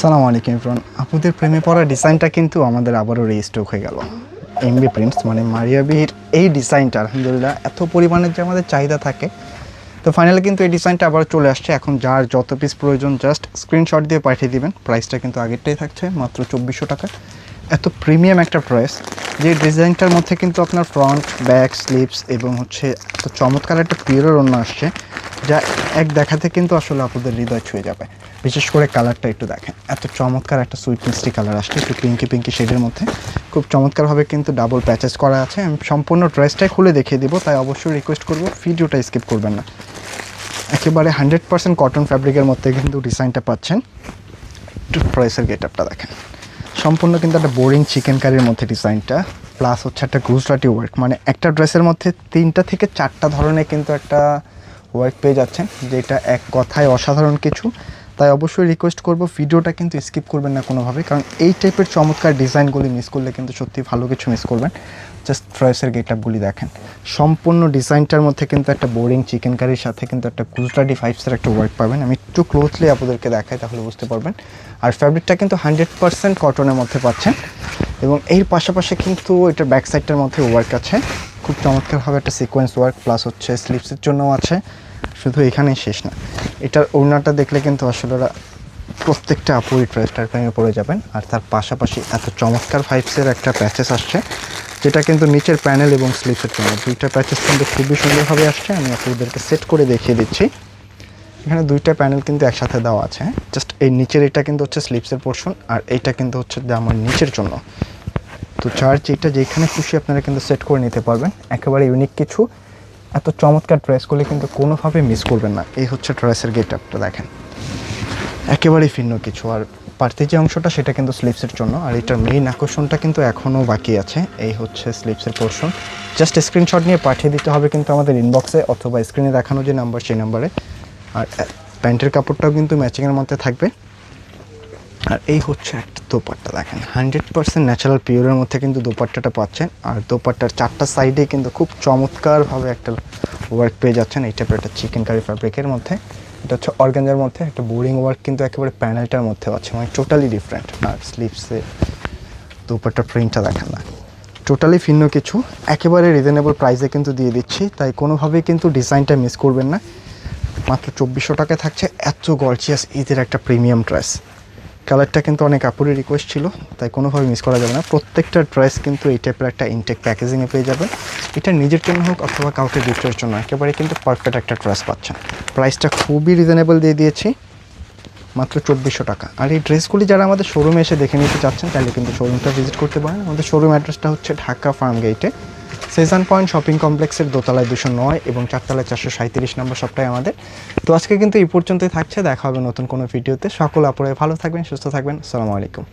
সালাম আলাইকুম ইমরান আপুদের প্রেমে পড়া ডিজাইনটা কিন্তু আমাদের আবারও রেজিস্টক হয়ে গেল। এমবি প্রিন্টস মানে মারিয়া বিহির এই ডিজাইনটা, আলহামদুলিল্লাহ, এত পরিমাণে যে আমাদের চাহিদা থাকে। তো ফাইনালি কিন্তু এই ডিজাইনটা আবার চলে আসছে। এখন যার যত পিস প্রয়োজন জাস্ট স্ক্রিনশট দিয়ে পাঠিয়ে দিবেন। প্রাইসটা কিন্তু আগেরটাই থাকছে, মাত্র চব্বিশশো টাকা। এত প্রিমিয়াম একটা প্রাইস যে ডিজাইনটার মধ্যে কিন্তু আপনার ফ্রন্ট ব্যাক স্লিপস এবং হচ্ছে এত চমৎকার একটা পিওরের অন্য আসছে, যা এক দেখাতে কিন্তু আসলে আপনাদের হৃদয় ছুঁয়ে যাবে। বিশেষ করে কালারটা একটু দেখেন। এত চমৎকার একটা সুইট মিষ্টি কালার আসছে, একটু পিঙ্কি পিঙ্কি শেডের মধ্যে। খুব চমৎকারভাবে কিন্তু ডাবল প্যাচেস করা আছে। আমি সম্পূর্ণ ড্রেসটাই খুলে দেখিয়ে দিব, তাই অবশ্যই রিকোয়েস্ট করব, ভিডিওটা স্কিপ করবেন না। একেবারে হান্ড্রেড পার্সেন্ট কটন ফ্যাব্রিকের মধ্যে কিন্তু ডিজাইনটা পাচ্ছেন। একটু প্রাইসের গেট আপটা দেখেন। সম্পূর্ণ কিন্তু একটা বোরিং চিকেন কারির মধ্যে ডিজাইনটা প্লাস হচ্ছে একটা গুজরাটি ওয়ার্ক মানে একটা ড্রেসের মধ্যে তিনটা থেকে চারটা ধরনের কিন্তু একটা ওয়ার্ক পেয়ে যাচ্ছেন, যেটা এক কথায় অসাধারণ কিছু। তাই অবশ্যই রিকোয়েস্ট করব ভিডিওটা কিন্তু স্কিপ করবেন না কোনোভাবে, কারণ এই টাইপের চমৎকার ডিজাইনগুলি মিস করলে কিন্তু সত্যি ভালো কিছু মিস করবেন। জাস্ট ফ্রয়েসের গেট আপগুলি দেখেন। সম্পূর্ণ ডিজাইনটার মধ্যে কিন্তু একটা বোরিং চিকেন কারির সাথে কিন্তু একটা গুজরাটি ফাইভসের একটা ওয়ার্ক পাবেন। আমি একটু ক্লোজলি আপনাদেরকে দেখাই তাহলে বুঝতে পারবেন। আর ফ্যাব্রিকটা কিন্তু হান্ড্রেড পার্সেন্ট কটনের মধ্যে পাচ্ছেন। এবং এর পাশাপাশি কিন্তু এটার ব্যাক সাইডটার মধ্যে ওয়ার্ক আছে। খুব চমৎকারভাবে একটা সিকোয়েন্স ওয়ার্ক প্লাস হচ্ছে স্লিপসের জন্যও আছে। শুধু এখানেই শেষ না। এটার ওড়নাটা দেখলে কিন্তু আসলে প্রত্যেকটা আপুরি ট্রেসটার প্রেমে পড়ে যাবেন। আর তার পাশাপাশি এত চমৎকার ফাইভসের একটা প্যাচেস আসছে, যেটা কিন্তু নিচের প্যানেল এবং স্লিপসের জন্য। দুইটা প্যাচেস কিন্তু খুবই সুন্দরভাবে আসছে। আমি আপনাদেরকে সেট করে দেখিয়ে দিচ্ছি। এখানে দুইটা প্যানেল কিন্তু একসাথে দেওয়া আছে। জাস্ট এই নিচের এটা কিন্তু হচ্ছে স্লিপসের পোর্শন আর এইটা কিন্তু হচ্ছে আমার নিচের জন্য। তো চার্জ এটা যেখানে খুশি আপনারা কিন্তু সেট করে নিতে পারবেন। একেবারে ইউনিক কিছু। এত চমৎকার ড্রেসগুলি কিন্তু কোনোভাবে মিস করবেন না। এই হচ্ছে ড্রেসের গেট আপটা দেখেন। একেবারেই ভিন্ন কিছু। আর পার্তি যে অংশটা, সেটা কিন্তু স্লিপসের জন্য। আর এটার মেইন আকর্ষণটা কিন্তু এখনও বাকি আছে। এই হচ্ছে স্লিপসের পোর্শন জাস্ট স্ক্রিনশট নিয়ে পাঠিয়ে দিতে হবে কিন্তু আমাদের ইনবক্সে অথবা স্ক্রিনে দেখানো যে নাম্বার সেই নাম্বারে আর প্যান্টের কাপড়টাও কিন্তু ম্যাচিংয়ের মধ্যে থাকবে। আর এই হচ্ছে একটা দোপাট্টা, দেখেন। হান্ড্রেড পার্সেন্ট ন্যাচারাল পিওরের মধ্যে কিন্তু দোপাট্টাটা পাচ্ছেন। আর দোপাট্টার চারটা সাইডে কিন্তু খুব চমৎকারভাবে একটা ওয়ার্ক পেয়ে যাচ্ছেন এই টাইপের একটা চিকেন কারি ফ্যাব্রিকের মধ্যে। এটা হচ্ছে অর্গানজার মধ্যে, একটা বোরিং ওয়ার্ক কিন্তু একেবারে প্যানেলটার মধ্যে আছে মানে টোটালি ডিফারেন্ট আর স্লিপসে দোপাট্টার প্রিন্টটা দেখেন না। টোটালি ভিন্ন কিছু, একেবারে রিজনেবল প্রাইসে কিন্তু দিয়ে দিচ্ছি, তাই কোনোভাবেই কিন্তু ডিজাইনটা মিস করবেন না। মাত্র চব্বিশশো টাকায় থাকছে, এত গর্জিয়াস ঈদের একটা প্রিমিয়াম ড্রেস কালারটা কিন্তু অনেক আপুরের রিকোয়েস্ট ছিল, তাই কোনোভাবে মিস করা যাবে না। প্রত্যেকটা ড্রেস কিন্তু এই টাইপের একটা ইনটেক প্যাকেজিংয়ে পেয়ে যাবে এটা নিজের জন্য হোক অথবা কাউকে গিফটের জন্য, একেবারে কিন্তু পারফেক্ট একটা ড্রেস পাচ্ছেন। প্রাইসটা খুবই রিজনেবল দিয়ে দিয়েছি, মাত্র চব্বিশশো টাকা। আর এই ড্রেসগুলি যারা আমাদের শোরুমে এসে দেখে নিতে চাচ্ছেন, তাহলে কিন্তু শোরুমটা ভিজিট করতে পারেন। আমাদের শোরুম অ্যাড্রেসটা হচ্ছে ঢাকা ফার্ম গেটে সেজান পয়েন্ট শপিং কমপ্লেক্সের দোতলায় দুশো নয় এবং চারতলায় চারশো সাঁত্রিশ নম্বর সবটাই আমাদের। তো আজকে কিন্তু এই পর্যন্তই থাকছে, দেখা হবে নতুন কোনো ভিডিওতে। সকল আপনারা ভালো থাকবেন, সুস্থ থাকবেন। আসসালামু আলাইকুম।